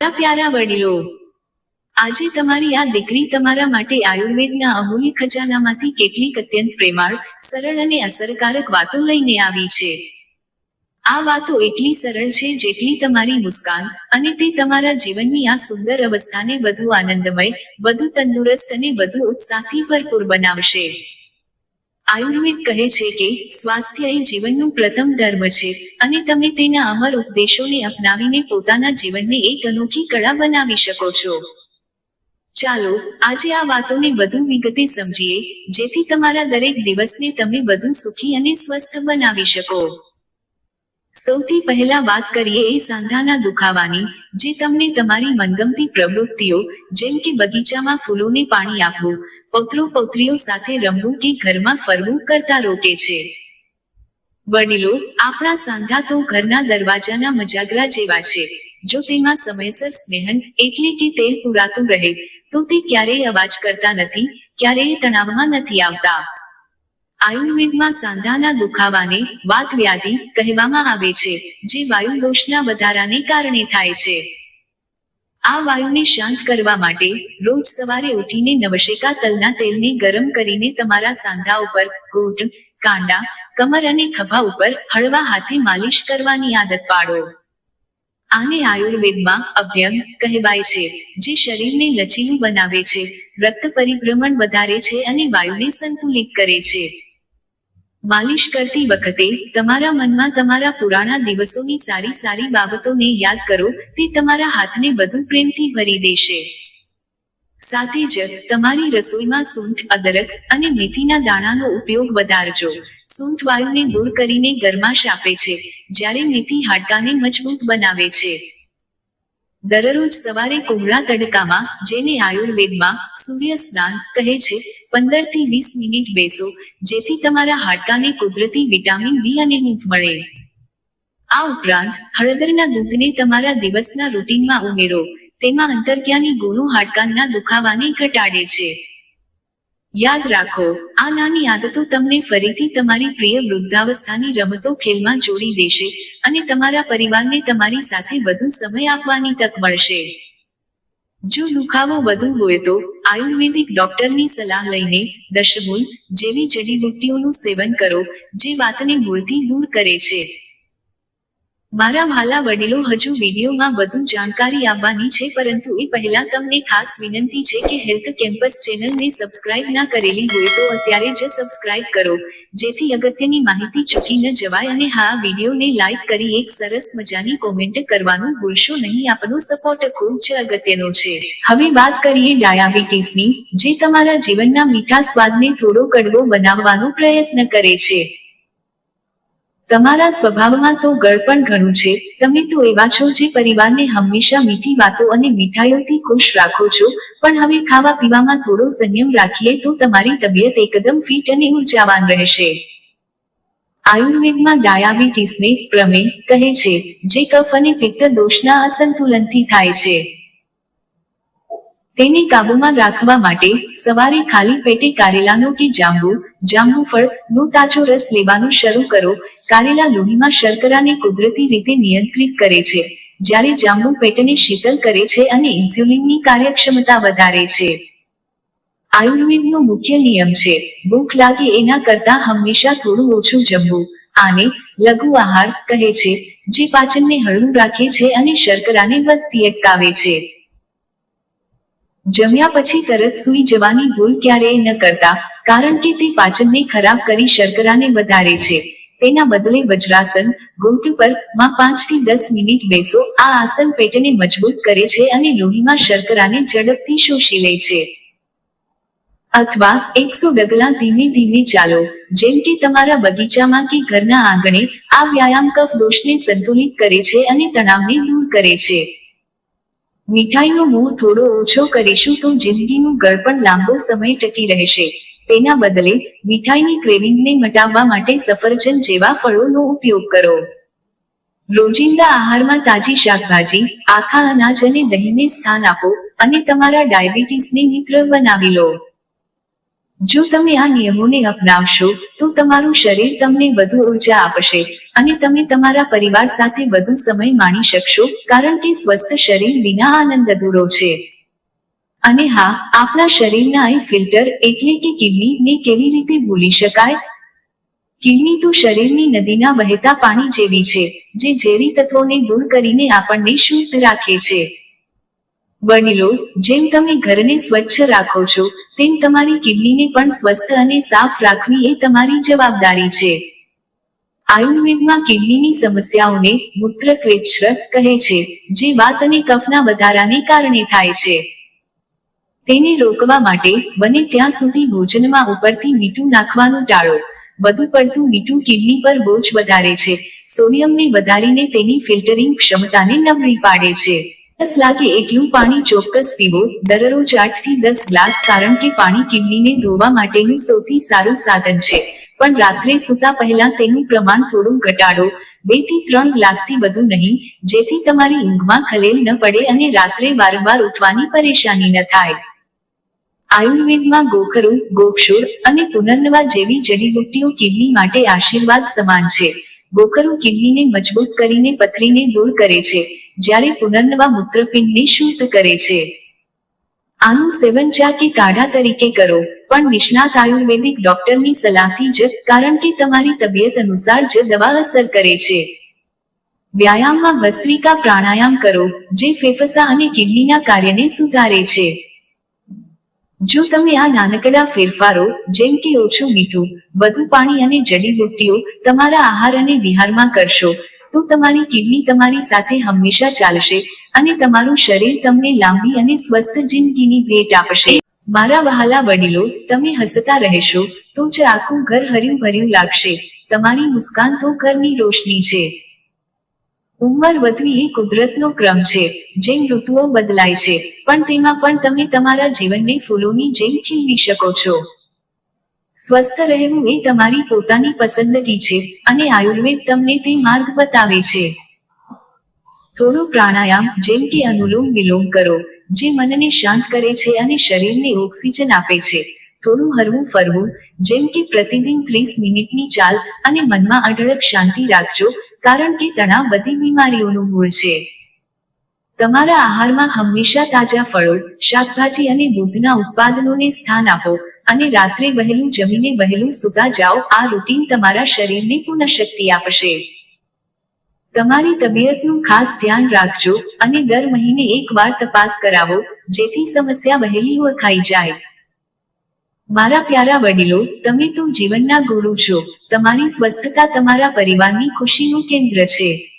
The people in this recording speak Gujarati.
મારા પ્યારા વડીલો, આજે તમારી આ દીકરી તમારા માટે આયુર્વેદના અમૂલ્ય ખજાનામાંથી કેટલીક અત્યંત પ્રેમાળ, સરળ અને અસરકારક વાતો લઈને આવી છે. આ વાતો એટલી સરળ છે જેટલી તમારી મુસ્કાન અને તે તમારા જીવનની આ સુંદર અવસ્થાને વધુ આનંદમય, વધુ તંદુરસ્ત અને વધુ ઉત્સાહથી ભરપૂર બનાવશે. આયુર્વેદ કહે છે કે સ્વાસ્થ્ય એ જીવનનું પ્રથમ ધર્મ છે અને તમે તેના અમર ઉપદેશોને અપનાવીને પોતાના જીવનને એક અનોખી કળા બનાવી શકો છો. ચાલો, આજે આ વાતોને વધુ વિગતે સમજીએ, જેથી તમારા દરેક દિવસને તમે વધુ સુખી અને સ્વસ્થ બનાવી શકો. સૌથી પહેલા વાત કરીએ એ સાંધાના દુખાવાની, જે તમને તમારી મનગમતી પ્રવૃત્તિઓ, જેમ કે બગીચામાં ફૂલોને પાણી આપવું પૌત્રો પૌત્રીઓ સાથે રમવું કે ઘરમાં ફરવું કરતા રોકે છે. વડીલો, આપણા સાંધા તો ઘરના દરવાજાના મજાગરા જેવા છે. જો તેમાં સમયસર સ્નેહન એટલે કે તેલ પુરાતું રહે, તો તે ક્યારેય અવાજ કરતા નથી, ક્યારેય તણાવમાં નથી આવતા. આયુર્વેદમાં સાંધાના દુખાવાને વાત વ્યાધિ કહેવામાં આવે છે, જે વાયુ દોષના વધારાને કારણે થાય છે. આ વાયુને શાંત કરવા માટે રોજ સવારે ઉઠીને નવશેકા તલના તેલને ગરમ કરીને તમારા સાંધા ઉપર ઘૂંટ, કાંડા, કમર અને ખભા ઉપર હળવા હાથે માલિશ કરવાની આદત પાડો. આને આયુર્વેદમાં અભ્યંગ કહેવાય છે, જે શરીરને લચીલું બનાવે છે, રક્ત પરિભ્રમણ વધારે છે અને વાયુને સંતુલિત કરે છે. માલિશ કરતી વખતે તમારા મનમાં તમારા પુરાણા દિવસોની સારી સારી બાબતોને યાદ કરો, તે તમારા હાથને વધુ પ્રેમથી ભરી દેશે. સાથે જ તમારી રસોઈમાં સૂંઠ અદરક અને મેથીના દાણાનો ઉપયોગ વધારજો. સૂંઠ વાયુને દૂર કરીને ગરમાશ આપે છે, જ્યારે મેથી હાડકાને મજબૂત બનાવે છે. દરરોજ સવારે કોમળા તડકામાં, જેને આયુર્વેદમાં સૂર્ય સ્નાન કહે છે પંદરથી વીસ મિનિટ બેસો, જેથી તમારા હાડકાને કુદરતી વિટામિન બી અને ઊંઘ મળે. આ ઉપરાંત, હળદરના દૂધને તમારા દિવસના રૂટીનમાં ઉમેરો. તેમાં અંતર્જ્ઞાની ગુણો હાડકાના દુખાવાને ઘટાડે છે. યાદ રાખો, આ નાની આદતો તમને ફરીથી તમારી પ્રિય વૃદ્ધાવસ્થાની રમતો ખેલમાં જોડી દેશે અને તમારા પરિવારને તમારી સાથે વધુ સમય આપવાની તક મળશે. જો દુખાવો વધુ હોય તો આયુર્વેદિક ડોક્ટરની સલાહ લઈને દશમૂલ જેવી જડીબુટ્ટીઓનું સેવન કરો જે વાતને મૂળથી દૂર કરે છે. મારા વાલા વડીલો, હજુ વિડીયોમાં વધુ જાણકારી આપવાની છે, પરંતુ એ પહેલા તમને ખાસ વિનંતી છે કે હેલ્થ કેમ્પસ ચેનલને સબસ્ક્રાઇબ ના કરેલી હોય તો અત્યારે જ સબસ્ક્રાઇબ કરો. જેથી અગત્યની માહિતી ચૂકી ન જવાય અને હા, વિડીયોને લાઈક કરી એક સરસ મજાની કોમેન્ટ કરવાનું ભૂલશો નહીં. આપનો સપોર્ટ ખૂબ જ અગત્યનો છે. હવે વાત કરીએ ડાયાબિટીસની, જે તમારા જીવનના મીઠા સ્વાદને થોડો કડવો બનાવવાનો પ્રયત્ન કરે છે. તમારા સ્વભાવમાં તો ગળપણ ઘણું છે. તમે તો એવા છો જે પરિવારને હંમેશા મીઠી વાતો અને મીઠાઈઓથી ખુશ રાખો છો. પણ હવે ખાવા પીવામાં થોડો સંયમ રાખીએ તો તમારી તબિયત એકદમ ફિટ અને ઉર્જાવાન રહેશે. આયુર્વેદમાં ડાયાબિટીસને પ્રમેય કહે છે, જે કફ અને પિત્ત દોષના અસંતુલનથી થાય છે. તેને કાબુમાં રાખવા માટે સવારે ખાલી પેટે કારેલાનો કે જાંબુ જાંબુ ફળ, નો તાજો રસ લેવાનું શરૂ કરો. કારેલા લોહીમાં શર્કરાને કુદરતી રીતે નિયંત્રિત કરે છે. જ્યારે જાંબુ પેટને શીતલ કરે છે અને ઇન્સ્યુલિનની કાર્યક્ષમતા વધારે છે. આયુર્વેદનો મુખ્ય નિયમ છે, ભૂખ લાગે એના કરતા હંમેશા થોડું ઓછું જમવું. આને લઘુ આહાર કહે છે, જે પાચનને હળવું રાખે છે અને શર્કરાને વધતી અટકાવે છે. જમ્યા પછી તરત સૂઈ જવાની ભૂલ ક્યારેય ન કરતા, કારણ કે તે પાચનને ખરાબ કરી શર્કરાને વધારે છે. તેના બદલે વજ્રાસન ઘૂંટ પરમાં પાંચથી દસ મિનિટ બેસો, આ આસન પેટને મજબૂત કરે છે અને લોહીમાં શર્કરાને ઝડપથી શોષી લે છે. અથવા એકસો ડગલા ધીમે ધીમે ચાલો, જેમ કે તમારા બગીચામાં કે ઘરના આંગણે આ વ્યાયામ કફ દોષને સંતુલિત કરે છે અને તણાવને દૂર કરે છે. મીઠાઈનો મોહ થોડો ઓછો કરીશું તો જિંદગીનું ગળપણ લાંબો સમય ટકી રહેશે. તેના બદલે મીઠાઈની ક્રેવિંગને મટાવવા માટે સફરજન જેવા ફળોનો ઉપયોગ કરો. રોજિંદા આહારમાં તાજી શાકભાજી, આખા અનાજ અને દહીંને સ્થાન આપો અને તમારા ડાયાબિટીસને મિત્ર બનાવી લો. જો તમે આ નિયમોને અપનાવશો, તો તમારું શરીર તમને વધુ ઊર્જા આપશે અને તમે તમારા પરિવાર સાથે વધુ સમય માણી શકશો, કારણ કે સ્વસ્થ શરીર વિના આનંદ અધૂરો છે. અને હા, આપણા શરીરના એ ફિલ્ટર એટલે કે કિડનીને કેવી રીતે ભૂલી શકાય? કિડની તો શરીરની નદીના વહેતા પાણી જેવી છે, જે ઝેરી તત્વોને દૂર કરીને આપણને શુદ્ધ રાખે છે. વડીલો, જેમ તમે ઘરને સ્વચ્છ રાખો છો, તેમ તમારી કિડનીને પણ સ્વસ્થ અને સાફ રાખવી એ તમારી જવાબદારી છે. આયુર્વેદમાં કિડનીની સમસ્યાઓને મૂત્રક્રેચ્છ કહે છે, જે વાત અને કફના વધારાને કારણે થાય છે. તેને રોકવા માટે બને ત્યાં સુધી ભોજનમાં ઉપરથી મીઠું નાખવાનું ટાળો. વધુ પડતું મીઠું કિડની પર બોજ વધારે છે. સોડિયમને વધારીને તેની ફિલ્ટરિંગ ક્ષમતાને નબળી પાડે છે. દસ લાગે એટલું પાણી ચોક્કસ પીવો. દરરોજ આઠથી દસ ગ્લાસ, કારણ કે પાણી કિડનીને ધોવા માટેનું સૌથી સારું સાધન છે. પણ રાત્રે સૂતા પહેલા તેનું પ્રમાણ થોડું ઘટાડો. બેથી ત્રણ ગ્લાસથી વધુ નહીં, જેથી તમારી ઊંઘમાં ખલેલ ન પડે અને રાત્રે વારંવાર ઉઠવાની પરેશાની ન થાય. આયુર્વેદમાં ગોખરું ગોક્ષુર અને પુનર્નવા જેવી જડીબુટ્ટીઓ કિડની માટે આશીર્વાદ સમાન છે. ગોખરું કિડનીને મજબૂત કરીને પથરીને દૂર કરે છે, જ્યારે પુનર્નવા મૂત્રપિંડને શુદ્ધ કરે છે. આનું સેવન ચા કે કાઢા તરીકે કરો, પણ નિષ્ણાત આયુર્વેદિક ડોક્ટરની સલાહથી જ, કારણ કે તમારી તબિયત અનુસાર જ દવા અસર કરે છે. વ્યાયામમાં ભસ્ત્રિકા પ્રાણાયામ કરો, જે ફેફસા અને કિડનીના કાર્યને સુધારે છે. જો તમે આ નાનકડા ફેરફારો, જેમ કે ઓછું મીઠું, વધુ પાણી અને જડીબુટ્ટીઓ તમારા આહાર અને વિહારમાં કરશો, તો તમારી કિડની તમારી સાથે હંમેશા ચાલશે અને તમારું શરીર તમને લાંબી અને સ્વસ્થ જિંદગીની ભેટ આપશે. મારા વહાલા વડીલો, તમે હસતા રહેશો, તો જ આખું ઘર હર્યું ભર્યું લાગશે. તમારી મુસ્કાન તો ઘરની રોશની છે. ઉંમર વધવી એ કુદરતનો ક્રમ છે. જેમ ઋતુઓ બદલાય છે, પણ તેમાં પણ તમે તમારા જીવનને ફૂલોની જેમ ખીલવી શકો છો. સ્વસ્થ રહેવું એ તમારી પોતાની પસંદગી છે અને આયુર્વેદ તમને તે માર્ગ બતાવે છે. થોડો પ્રાણાયામ જેમ કે અનુલોમ વિલોમ કરો, જે મનને શાંત કરે છે અને શરીરને ઓક્સિજન આપે છે. થોડું હરવું ફરવું જેમ કે પ્રતિદિન ત્રીસ મિનિટની ચાલ અને મનમાં અઢળક શાંતિ રાખજો, કારણ કે તણાવ બધી બીમારીઓનું મૂળ છે. તમારા આહારમાં હંમેશા તાજા ફળો, શાકભાજી અને દૂધના ઉત્પાદનોને સ્થાન આપો અને રાત્રે વહેલું જમીને વહેલું સુતા જાઓ, આ રૂટીન તમારા શરીરને પુનઃશક્તિ આપશે. તમારી તબિયતનું ખાસ ધ્યાન રાખજો અને દર મહિને એકવાર તપાસ કરાવો, જેથી સમસ્યા વહેલી ઓળખાઈ જાય. મારા પ્યારા વડીલો, તમે તો જીવનના ગુરુ છો. તમારી સ્વસ્થતા તમારા પરિવારની ખુશીનું કેન્દ્ર છે.